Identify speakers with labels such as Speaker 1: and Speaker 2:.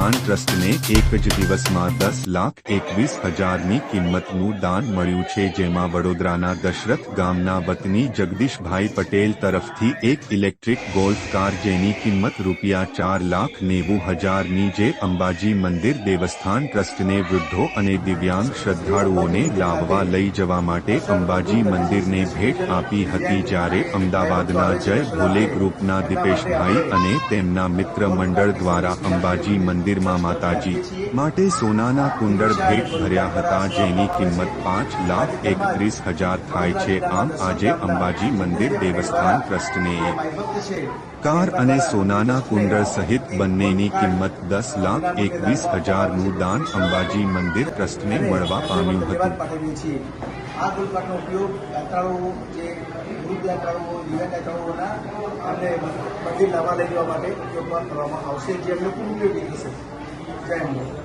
Speaker 1: દેવસ્થાન ટ્રસ્ટને એક જ દિવસમાં દસ લાખ એકવીસ હજારની કિંમતનું દાન મળ્યું છે, જેમાં વડોદરાના દશરથ ગામના વતની જગદીશભાઈ પટેલ તરફથી એક ઇલેક્ટ્રિક ગોલ્ફ કાર જેની કિંમત રૂપિયા ચાર લાખ નેવું હજારની જે અંબાજી મંદિર દેવસ્થાન ટ્રસ્ટને વૃદ્ધો અને દિવ્યાંગ શ્રદ્ધાળુઓને લાવવા લઈ જવા માટે અંબાજી મંદિરને ભેટ આપી હતી, જ્યારે અમદાવાદના જય ભોલે ગ્રુપના દિપેશભાઈ અને તેમના મિત્ર મંડળ દ્વારા અંબાજી મંદિરમાં માતાજી માટે સોનાના કુંડળ ભેટ ભર્યા હતા, જેની કિંમત પાંચ લાખ એકત્રીસ હજાર થાય છે. આમ આજે અંબાજી મંદિર દેવસ્થાન ટ્રસ્ટને કાર અને સોનાના કુંડળ સહિત બંનેની કિંમત દસ લાખ એકવીસ હજારનું દાન અંબાજી મંદિર ટ્રસ્ટને મળવા પામ્યું હતું.
Speaker 2: આ ગોલકારનો ઉપયોગ યાત્રાળુઓ જે વૃદ્ધ યાત્રાળુઓ દિવ્યાંગ અને મંદિર લાવવા લઈ જવા માટે ઉપયોગમાં કરવામાં આવશે, જે અમને ઉપયોગી થશે. જય